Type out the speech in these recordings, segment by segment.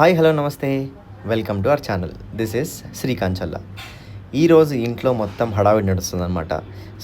Hi hello నమస్తే. Welcome to our channel. This is శ్రీకాంచల్ల ఈరోజు ఇంట్లో మొత్తం హడావిడి నడుస్తుంది అనమాట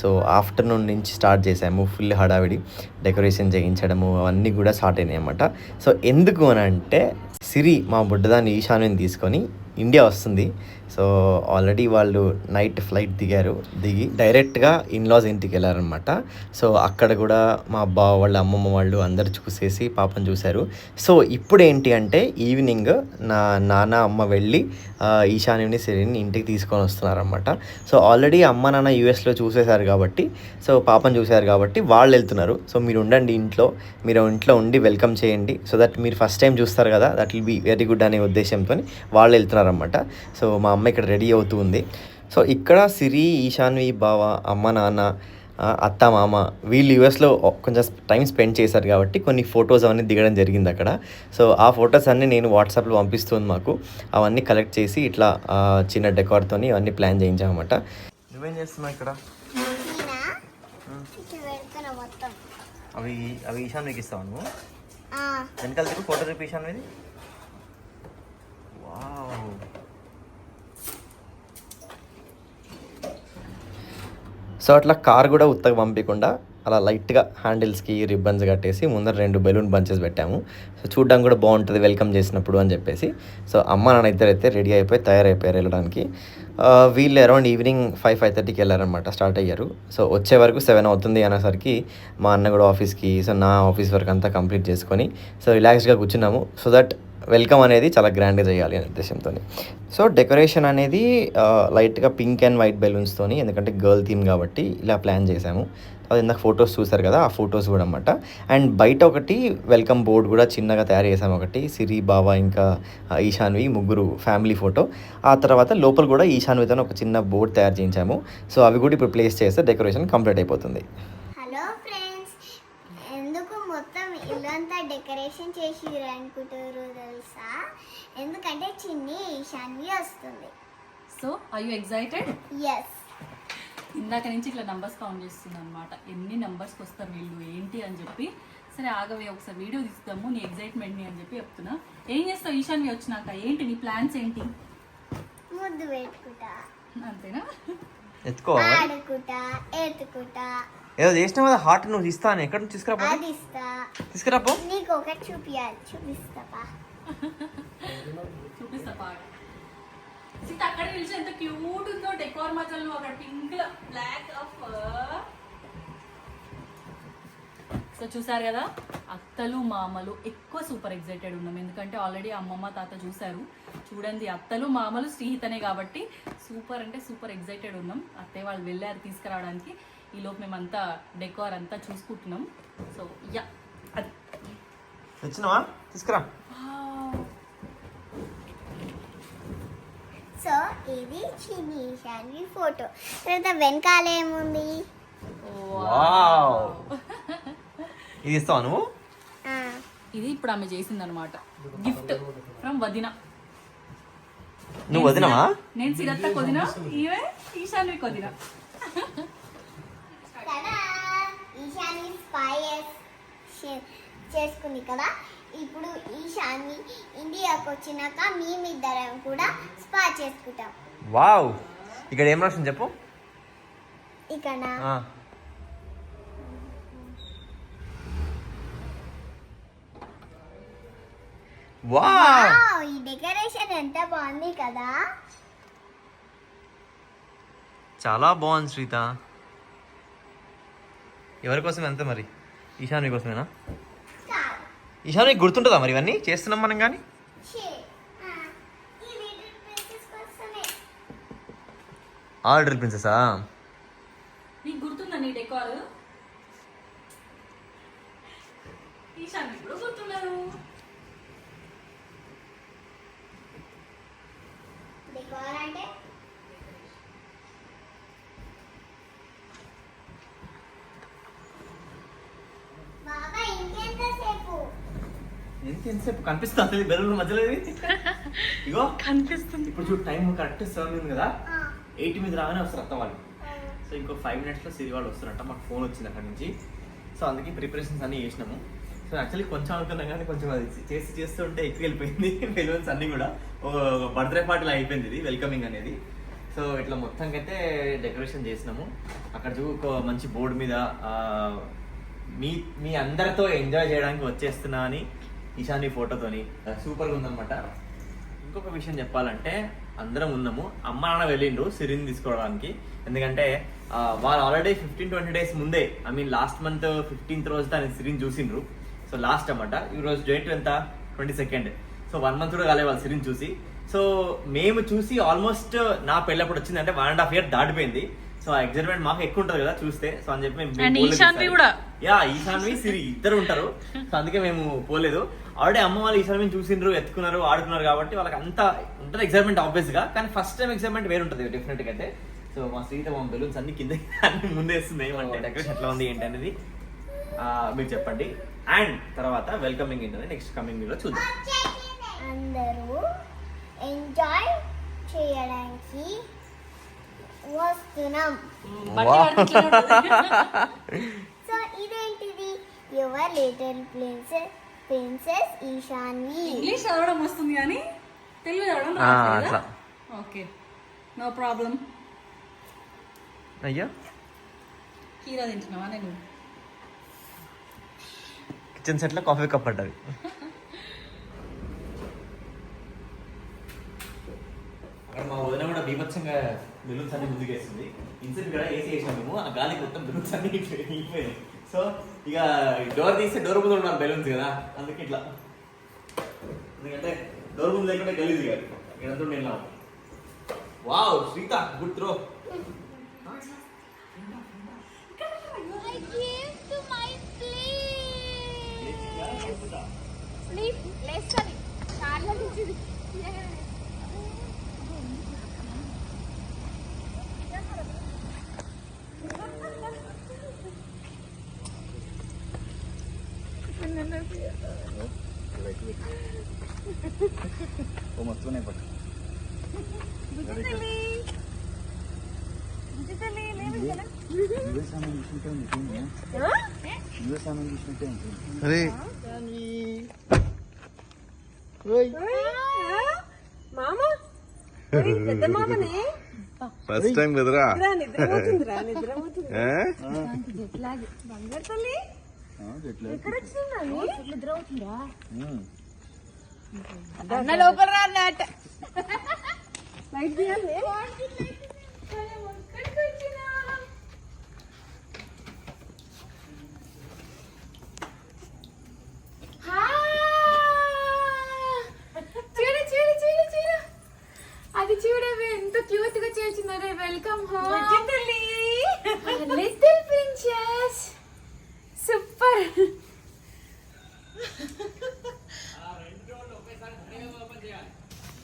సో ఆఫ్టర్నూన్ నుంచి స్టార్ట్ చేసాము ఫుల్ హడావిడి. డెకరేషన్ చేయించడము అవన్నీ కూడా స్టార్ట్ అయినాయి అనమాట సో ఎందుకు అని అంటే సిరి మా బుడ్డదాన్ని ఈశాన్యం తీసుకొని ఇండియా వస్తుంది. సో ఆల్రెడీ వాళ్ళు నైట్ ఫ్లైట్ దిగారు. దిగి డైరెక్ట్గా ఇన్లాస్ ఇంటికి వెళ్ళారనమాట సో అక్కడ కూడా మా బావ వాళ్ళ అమ్మమ్మ వాళ్ళు అందరు చూసేసి పాపం చూశారు. సో ఇప్పుడు ఏంటి అంటే ఈవినింగ్ నా నాన్న అమ్మ వెళ్ళి ఈశాన్యుని సిరిని ఇంటికి తీసుకొని వస్తున్నారనమాట సో ఆల్రెడీ అమ్మ నాన్న యూఎస్లో చూసేశారు కాబట్టి సో పాపం చూశారు కాబట్టి వాళ్ళు వెళ్తున్నారు. సో మీరు ఉండండి ఇంట్లో మీరు ఇంట్లో ఉండి వెల్కమ్ చేయండి. సో దట్ మీరు ఫస్ట్ టైం చూస్తారు కదా that will be very good అనే ఉద్దేశంతో వాళ్ళు వెళ్తున్నారు వెళ్తున్నారనమాట సో మా అమ్మ ఇక్కడ రెడీ అవుతూ ఉంది సో ఇక్కడ సిరి ఈశాన్వి బావ అమ్మ నాన్న అత్త మామ వీళ్ళు యూఎస్లో కొంచెం టైం స్పెండ్ చేశారు కాబట్టి కొన్ని ఫొటోస్ అవన్నీ దిగడం జరిగింది అక్కడ. సో ఆ ఫొటోస్ అన్నీ నేను వాట్సాప్లో పంపిస్తుంది మాకు. అవన్నీ కలెక్ట్ చేసి ఇట్లా చిన్న డెకార్తో అవన్నీ ప్లాన్ చేయించామన్నమాట నువ్వేం చేస్తున్నావు ఇక్కడ? అవి అవి ఈశాన్ మీకు ఇస్తావు నువ్వు? వెనకాల తిరుగు ఫోటో చూపి ఈశాన్ ఇది వావ్ సో అట్లా కార్ కూడా ఉత్తగా పంపించకుండా అలా లైట్గా హ్యాండిల్స్కి రిబ్బన్స్ కట్టేసి ముందర రెండు బెలూన్ బంచెస్ పెట్టాము. సో చూడడం కూడా బాగుంటుంది వెల్కమ్ చేసినప్పుడు అని చెప్పేసి. సో అమ్మ నాన్న ఇద్దరు అయితే రెడీ అయిపోయి తయారైపోయారు వెళ్ళడానికి. వీళ్ళు అరౌండ్ ఈవినింగ్ ఫైవ్ ఫైవ్ థర్టీకి వెళ్ళారనమాట స్టార్ట్ అయ్యారు. సో వచ్చే వరకు సెవెన్ అవుతుంది అనేసరికి మా అన్న కూడా ఆఫీస్కి సో నా ఆఫీస్ వర్క్ అంతా కంప్లీట్ చేసుకొని సో రిలాక్స్గా కూర్చున్నాము. సో దట్ వెల్కమ్ అనేది చాలా గ్రాండ్గా చేయాలి అనే ఉద్దేశంతో సో డెకరేషన్ అనేది లైట్గా పింక్ అండ్ వైట్ బెలూన్స్తోని ఎందుకంటే గర్ల్ థీమ్ కాబట్టి ఇలా ప్లాన్ చేశాము అది ఇందాక ఫొటోస్ చూసారు కదా ఆ ఫొటోస్ కూడా అనమాట అండ్ బయట ఒకటి వెల్కమ్ బోర్డ్ కూడా చిన్నగా తయారు చేసాము ఒకటి సిరి బాబా ఇంకా ఈశాన్వి ముగ్గురు ఫ్యామిలీ ఫోటో. ఆ తర్వాత లోపల కూడా ఈశాన్వితో ఒక చిన్న బోర్డ్ తయారు చేయించాము. సో అవి కూడా ఇప్పుడు ప్లేస్ చేస్తే డెకరేషన్ కంప్లీట్ అయిపోతుంది. హలో ఫ్రెండ్స్ ఎందుకు మొత్తం ఇల్లంతా డెకరేషన్ చేసి అనుకుంటారు ఎందుకంటే చిన్ని ఈశాన్వి వస్తుంది. So I you excited as ఇందాక నుంచి ఇట్లా నంబర్స్ కౌంట్ చేస్తుంది అనమాట ఎన్ని నంబర్స్కి వస్తారు వీళ్ళు ఏంటి అని చెప్పి. సరే ఆగవే ఒకసారి వీడియో తీస్తాము నీ ఎగ్జైట్మెంట్ని అని చెప్పి చెప్తున్నా. ఏం చేస్తావు ఈశాన్వి వచ్చినాక? ఏంటి నీ ప్లాన్స్ ఏంటి? ముద్దు పెట్టుకుంటా. అంతేనా? ఎత్తుకోవాలి ఆడుకుంటా ఎత్తుకుంటా. ఏదో కదా హార్ట్ నువ్వు ఇస్తాను. ఎక్కడ నుంచి తీసుకురా అది ఇస్తా. తీసుకురాపో. నీకు ఒకటి చూపియాలి చూపిస్తాపా? చూపిస్తా పాట సీత అక్కడ నిలిచి ఎంత క్యూట్ ఉందో డెకోర్ మజల్ అక్కడ పింక్ బ్లాక్ ఆఫ్ సో చూసారు కదా అత్తలు మామలు ఎక్కువ సూపర్ ఎగ్జైటెడ్ ఉన్నాం. ఎందుకంటే ఆల్రెడీ అమ్మమ్మ తాత చూశారు. చూడండి అత్తలు మామలు శ్రీహితనే కాబట్టి సూపర్ అంటే సూపర్ ఎగ్జైటెడ్ ఉన్నాం. అత్తయ్య వాళ్ళు వెళ్ళారు తీసుకురావడానికి. ఈలోపు మేమంతా డెకోర్ అంతా చూసుకుంటున్నాం. సో యా అది తెచ్చినావా? తీసుకురా సో ఇది చిన్ని ఈశాన్వి ఫోటో. తర్వాత వెనకాల ఏముంది? వావ్. ఇది ఇస్తావా నువ్వు? ఆ, ఇది ఇప్పుడు ఆమె చేసింది అనమాట గిఫ్ట్ ఫ్రమ్ వదిన. నువ్వు వదినవా? నేను సిరత్త కొదిన? ఈవే ఈశాన్వి కొదిన కదా ఈశాన్వి స్పైస్ చేసుకుంది కదా? ఇప్పుడు ఈశాన్వి ఇండియాకి వచ్చినాక మేమిద్దరం కూడా స్పా చేసుకుంటాం. వావ్! ఇక్కడ ఏం రాసింది చెప్పు? ఇక్కడ ఆ. వావ్! వావ్, ఈ డెకరేషన్ ఎంత బాగుంది కదా. చాలా బాగుంది శ్రీత. ఎవరి కోసం ఎంత మరి? ఈశాన్వి కోసమేనా? చాలు. ఈశాన్వి గుర్తుంటుందా మరి ఇవన్నీ? చేస్తున్నాం మనం కానీ ఆర్డర్ ప్రిన్సెసా నీకు గుర్తుందా నీ డెకార్? ఈశాన్వి కూడా గుర్తున్నారు డెకోర్ అంటే బాబా ఇంకెంతసేపు ఎంత ఎంతసేపు కనిపిస్తుంది బెలూన్ మధ్యలో ఇది? ఇగో. కనిపిస్తుంది. ఇప్పుడు చూడు టైం కరెక్ట్ సెవెన్ ఉంది కదా? ఎయిట్ మీద రాగానే వస్తారు అత్త వాళ్ళు. సో ఇంకో ఫైవ్ మినిట్స్లో సిరి వాళ్ళు వస్తారంట. మాకు ఫోన్ వచ్చింది అక్కడి నుంచి. సో అందుకే ప్రిపరేషన్స్ అన్నీ చేసినాము. సో యాక్చువల్లీ కొంచెం అనుకున్నాం కానీ కొంచెం అది చేసి చేస్తుంటే ఎక్కువ వెళ్ళిపోయింది. బెలూన్స్ అన్ని కూడా. బర్త్డే పార్టీలో అయిపోయింది ఇది వెల్కమింగ్ అనేది. సో ఇట్లా మొత్తంగా అయితే డెకరేషన్ చేసినాము. అక్కడ చూ ఒక మంచి బోర్డు మీద మీ మీ అందరితో ఎంజాయ్ చేయడానికి వచ్చేస్తున్నా అని ఈశాని ఫోటోతోని. సూపర్గా ఉందన్నమాట. ఇంకొక విషయం చెప్పాలంటే అందరం ఉన్నాము. అమ్మ నాన్న వెళ్ళిండ్రు సిరిని తీసుకోవడానికి. ఎందుకంటే వాళ్ళు ఆల్రెడీ ఫిఫ్టీన్ ట్వంటీ డేస్ ముందే I mean last month fifteenth రోజు దాని సిరిని చూసిండ్రు. సో లాస్ట్ అన్నమాట. ఈరోజు డేట్ ఎంత? Twenty second so one month కూడా కాలే వాళ్ళు సిరిని చూసి. సో మేము చూసి ఆల్మోస్ట్ నా పెళ్ళప్పుడు వచ్చింది. అంటే వన్ అండ్ హాఫ్ ఇయర్ దాటిపోయింది. సో ఆ ఎగ్జైట్మెంట్ మాకు ఎక్కువ ఉంటుంది కదా చూస్తే. సో అని చెప్పి మేము ఈశాన్వి. కూడా. యా ఈశాన్వి సిరి ఇద్దరు ఉంటారు. సో అందుకే మేము పోలేదు. ఆల్రెడీ అమ్మ వాళ్ళు ఈశాన్వి చూసిండ్రు ఎత్తుకున్నారు ఆడుకున్నారు కాబట్టి వాళ్ళకి అంత ఉంటుంది ఎక్సైట్మెంట్ ఆబ్వియస్గా. కానీ ఫస్ట్ టైం ఎక్సైట్మెంట్ వేరు ఉంటుంది డెఫినెట్గా అయితే. సో మా సీత మా బెలూన్స్ అన్ని కింద అన్ని ముందేస్తుంది అంటే డెకరేషన్ ఎట్లా ఉంది ఏంటి అనేది ఆ, మీరు చెప్పండి. అండ్ తర్వాత వెల్కమింగ్ ఏంటనేది నెక్స్ట్ కమింగ్ వీడియో చూద్దాం. అందరూ ఎంజాయ్ చేయడానికి వస్తున్నాం. సో ఇదేంటిది? Your little princess princess Ishanvi English చదవడం వస్తుంది కానీ తెలుగు చదవడం? అట్లా. ఓకే నో ప్రాబ్లం అయ్యో. కీరా తింటున్నావా? నేను కిచెన్ సెట్లో కాఫీ కప్ పడ్డది మా వదిన కూడా బీభత్సంగా బెలూన్స్ అన్ని ముందుకేస్తుంది ఇన్సెట్ కూడా ఏసీ వేసాం మేము ఆ గాలికి మొత్తం బెలూన్స్ అన్ని వెళ్ళిపోయాయి సో ఇక డోర్ తీస్తే డోర్ ముందు ఉన్నారు బెలూన్స్ కదా అందుకే ఇట్లా. ఎందుకంటే డోర్ ముందు లేకుండా గలీజ్ కాదు. ఇక్కడ నేను wow Sritha good throw. I came to my place. ఓ మస్తునే పట్టు అరే ఫస్ట్ టైం కదరా. నిద్ర నిద్ర అన్న లోపల రా అన్నట్ట చూడు చూడు చూడు చూడు అది చూడవే ఎంత క్యూట్గా చేసినారే welcome home little princess super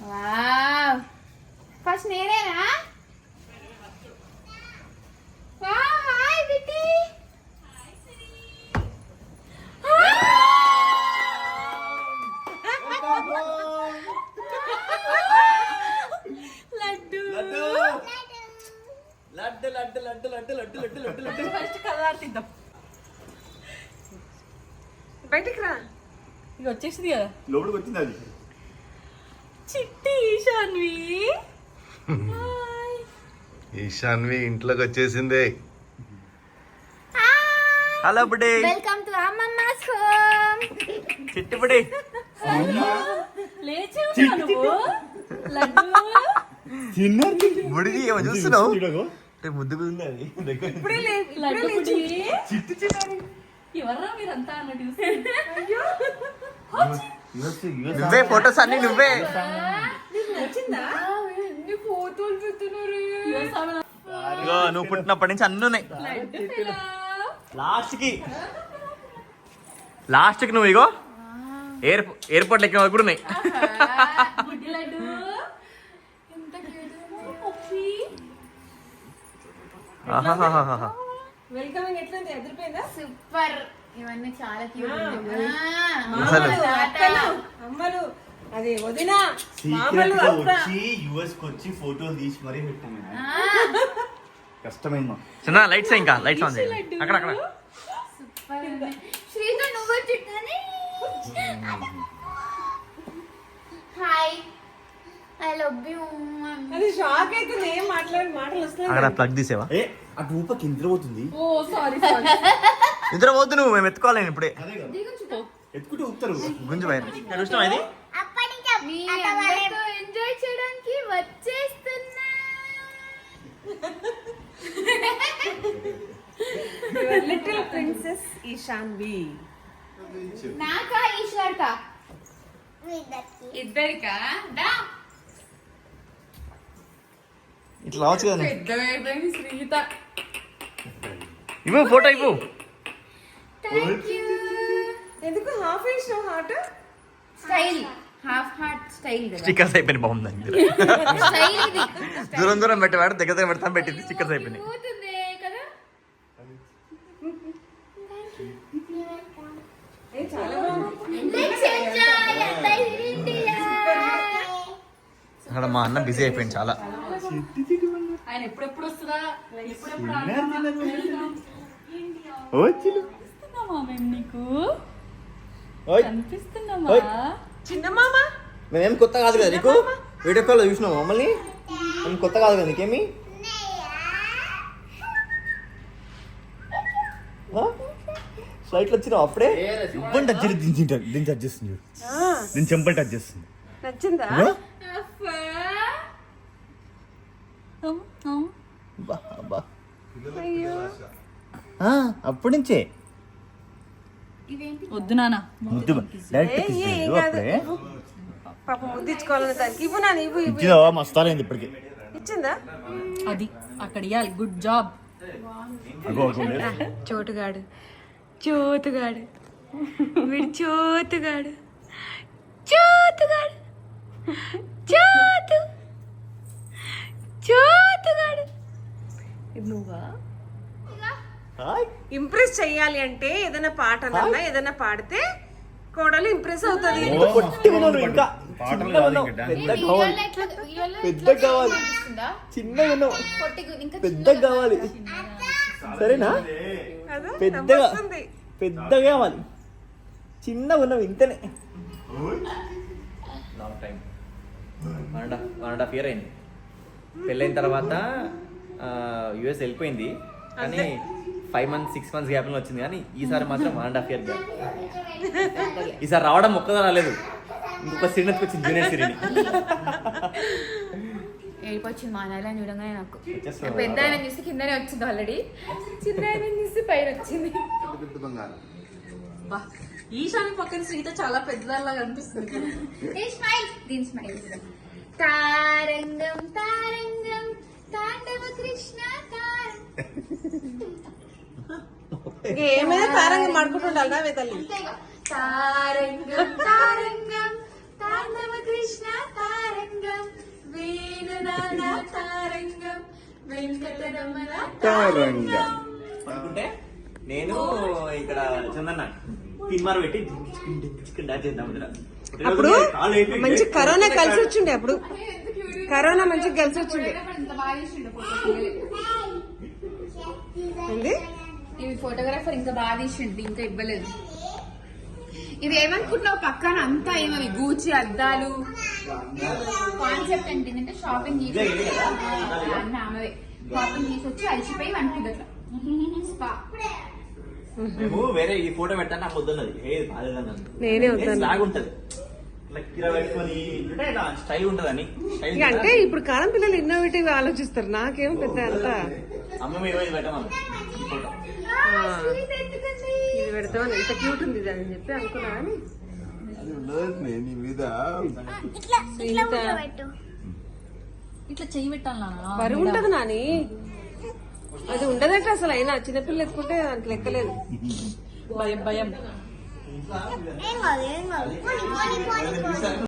wow first నేనేనా వావ్ హాయ్ బిట్టి లడ్డు లడ్డు లడ్డు లడ్డు లడ్డు లడ్డు లడ్డు లడ్డు లడ్డు. లడ్డు ఫస్ట్ కలర్ ఆర్తిద్దాం బయటికి రా. ఇక వచ్చేసింది కదా. లోపలికి వచ్చింది అది? చిట్టి ఈశాన్వి. హాయ్. ఈశాన్వి ఇంట్లోకి వచ్చేసింది. హలో బుడి వెల్కమ్ టు అమ్మమ్మస్ హోమ్ చిట్టి బుడి లేచి ఉన్నావా. నువ్వు లడ్డు. బుడిది ఏమో చూస్తున్నావు? రేపు ముద్దుగా ఉంది అది? దగ్గర ఇప్పుడే లే లడ్డు బుడి ఎవర్రా మీరంతా అన్నట్టు నువ్వే ఫొటోస్ అన్ని నువ్వే. ఫోటోలు పెడుతున్నారు ఇగో నువ్వు పుట్టినప్పటి నుంచి అన్ని ఉన్నాయి. లాస్ట్కి లాస్ట్కి నువ్వు ఇగో. ఎయిర్ ఎయిర్పోర్ట్ ఎక్కిన కూడా ఉన్నాయి బుడ్డి లడ్డు ఎంత క్యూట్ పప్పి ఆహాహాహాహా. వెల్కమింగ్ ఎట్లుంది ఎదిరిపోయిందా? సూపర్. ఇవన్నీ చాలా అమ్మలు. అది వదిన మామలు అత్త యుఎస్కి వచ్చి ఫోటోలు తీసి మరీ పెట్టాను కష్టమైంది. చిన్న లైట్స్ ఇంకా? లైట్స్ ఆన్ చేయండి అక్కడ అక్కడ. నువ్వు హాయ్ ఐ లవ్ యూ అది షాక్ అవుతుంది ఏం మాట్లాడి మాటలు వస్తున్నాయి అక్కడ ప్లగ్ తీసేవా? ఏ ఆ పోతుంది ఓ సారీ సారీ నిద్ర పోద్దు నువ్వు మేము ఎత్తుకోవాలి ఇప్పుడే. అదే కదా. ఎత్తుకుంటూ ఊపుతారు గుంజు పైన చూసినావా ఇది అప్పటికి మీ అత్తవాళ్ళే అందరితో ఎంజాయ్ చేయడానికి వచ్చేస్తున్నా. లిటిల్ ప్రిన్సెస్ ఈశాన్వి నాకా ఈశ్వర్కా? మీ ఇద్దరికి ఇద్దరికా? దా. ఇట్లా రావచ్చు కదా శ్రీత ఇవ్వు ఫోటో ఇవ్వు. ఎందుకు హాఫ్ వేసినావు heart style half heart style కదా. స్టిక్కర్స్ అయిపోయినాయి బాగుంది స్టైల్ ఇది. దూరం దూరం పెట్టేవాడు దగ్గర దగ్గర పెడతాం పెట్టింది స్టిక్కర్స్ అయిపోయినాయి. అక్కడ మా అన్న బిజీ అయిపోయింది చాలా. ఆయన ఎప్పుడెప్పుడు వస్తుందా? ఎప్పుడెప్పుడు ఆడదామా? కనిపిస్తున్నామా మేము నీకు? కనిపిస్తున్నామా చిన్న మామ? మేమేం కొత్త కాదు కదా నీకు? వీడియో కాల్ చూసినావు మమ్మల్ని? మేము కొత్త కాదు కదా నీకేమి? ఫ్లైట్లో వచ్చినావు అప్పుడే? ఇవ్వండి టచ్ దీని టచ్ చేస్తుంది దీని చెంపలు టచ్ చేస్తుంది. నచ్చిందా? అప్పటి నుంచే వద్దు నాన్న. ముద్దు డైరెక్ట్ పాప ముద్దించుకోవాలని దానికి. ఇవ్వు నాన్న ఇవ్వు ఇవ్వు. ఇప్పటికి. ఇచ్చిందా? అది అక్కడ ఇవ్వాలి గుడ్ జాబ్. చోటుగాడు. చోటుగాడు వీడు చోటుగాడు చోటుగాడు చోటు చోటుగాడు ఇది నువ్వా హాయ్. ఇంప్రెస్ చెయ్యాలి అంటే ఏదైనా పాట అన్నా ఏదైనా పాడితే కోడలు ఇంప్రెస్ అవుతుంది. ఇంకా. పెద్దగా కావాలి. చిన్నగా ఉన్నావు. పెద్దగా కావాలి. సరేనా? పెద్దగా. పెద్దగా కావాలి. చిన్నగా ఉన్నావు ఇంతనే. Long time one and one and half year అయింది. పెళ్ళైన తర్వాత యుఎస్ వెళ్ళిపోయింది. కానీ ఫైవ్ మంత్స్ సిక్స్ మంత్స్ గ్యాప్లో వచ్చింది. కానీ ఈసారి మాత్రం one and half year gap ఈసారి రావడం ఒక్కదా రాలేదు. ఇంకొక సిరీని వచ్చింది జూనియర్ సిరీని ఏడిపోచ్చింది మా నాయన చూడగానే నాకు. పెద్ద ఆయన చూసి కిందనే వచ్చింది ఆల్రెడీ చిన్న ఆయన చూసి పైన వచ్చింది. బా ఈశాని పక్కన శ్రీత చాలా పెద్దదానిలా కనిపిస్తుంది ఏ స్మైల్ దీని స్మైల్ తారంగం తారంగం తాండవ కృష్ణ ఏమైనా తారంగా మాడుకుంటుండాలి రావే తల్లి తారంగం తారంగం తాండవ కృష్ణ తారంగం వేణునాద తారంగం వెంకటరమణ తారంగం అనుకుంటే నేను ఇక్కడ చందన్న తిన్మార్ పెట్టి డాన్స్ చేద్దాం వదినా. అప్పుడు. మంచి కరోనా కలిసి వచ్చిండే అప్పుడు. కరోనా మంచిగా కలిసి వచ్చిండే. ఇవి ఫోటోగ్రాఫర్ ఇంకా బాగా తీసిండు ఇంకా ఇవ్వలేదు. ఇది ఏమనుకుంటున్నావు? పక్కన అంతా ఏమవి? గూచి అద్దాలు. కాన్సెప్ట్ అంటే ఏంటంటే షాపింగ్ చేసి అన్న ఆమెవే. షాపింగ్ చేసి వచ్చి అలసిపోయి అట్లా స్పా. మేము వేరే ఈ ఫోటో పెట్టాను నాకు వద్దన్నది. ఏది బాగాలేదన్నది నేనే పెట్టుకొని అంటే ఇప్పుడు కాలం పిల్లలు ఇన్నోవేటివ్ ఆలోచిస్తారు. నాకేం పెద్ద అంత ఇది పెట్టమని ఈ ఫోటో. ఇది పెడతామని. ఇంత క్యూట్ ఉంది ఇది అని? చెప్పి అనుకున్నా కానీ ఇట్లా ఇట్లా కూర్చోబెట్టు ఇట్లా చెయ్యి పెట్టాలి నాన్న. బరువు ఉంటది నాని. అది ఉండదట అసలు అయినా చిన్నపిల్లలు ఎత్తుకుంటే దానికి లెక్కలేదు. భయం భయం.